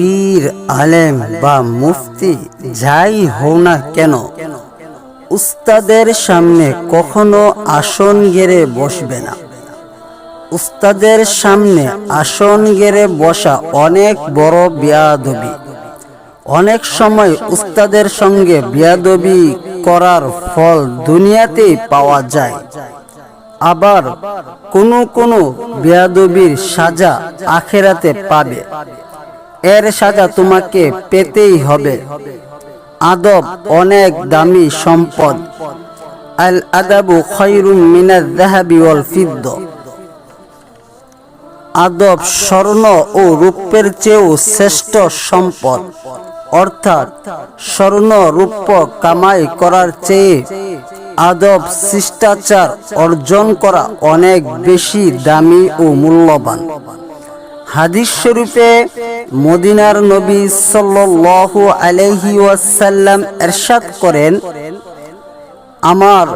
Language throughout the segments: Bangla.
পীর, আলেম বা মুফতি যাই হও না কেন, উস্তাদের সামনে কখনো আসন গেড়ে বসবে না। উস্তাদের সামনে আসন গেড়ে বসা অনেক বড় বিয়াদবি। অনেক সময় উস্তাদের সঙ্গে বিয়াদবি করার ফল দুনিয়াতেই পাওয়া যায়। আবার কোনো কোনো বেয়াদবির সাজা আখেরাতে পাবে। এর সাজা তোমাকে পেতেই হবে। আদব অনেক দামি সম্পদ। আল আদাবু খৈরুম মিনাল যাহাবি ওয়াল ফিদ্দ। আদব স্বর্ণ ও রূপের চেয়েও শ্রেষ্ঠ সম্পদ। অর্থাৎ স্বর্ণ রূপ কামাই করার চেয়ে আদব শিষ্টাচার অর্জন করা অনেক বেশি দামি ও মূল্যবান। হাদিস শরীফে মদিনার নবী সাল্লাল্লাহু আলাইহি ওয়াসাল্লাম এরশাদ করেন, আমার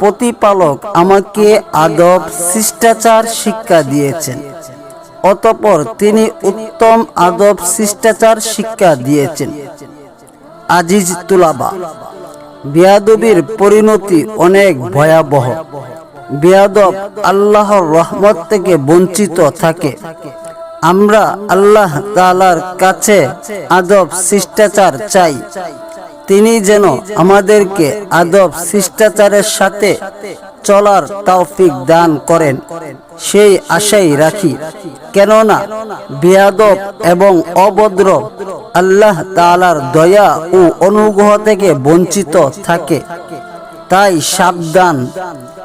প্রতিপালক আমাকে আদব, শিষ্টাচার, শিক্ষা দিয়েছেন। অতপর তিনি উত্তম আদব, শিষ্টাচার, শিক্ষা দিয়েছেন। আজিজ তুলাবা, বেয়াদবির পরিণতি অনেক ভয়াবহ। বেয়াদব আল্লাহর রহমত থেকে বঞ্চিত থাকে। আমরা আল্লাহ তালার কাছে আদব, শিষ্টাচার চাই। তিনি যেন আমাদেরকে আদব, শিষ্টাচারের সাথে চলার তৌফিক দান করেন। সেই আশাই রাখি। কেননা বেয়াদব এবং অভদ্র আল্লাহ তালার দয়া ও অনুগ্রহ থেকে বঞ্চিত থাকে। তাই সাবধান,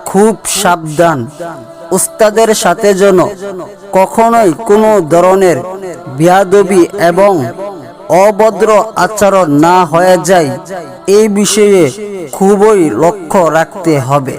খুব সাবধান। উস্তাদের সাথে যেন কখনোই কোনো ধরনের বিয়াদবি এবং অভদ্র আচরণ না হয়ে যায়, এই বিষয়ে খুবই লক্ষ্য রাখতে হবে।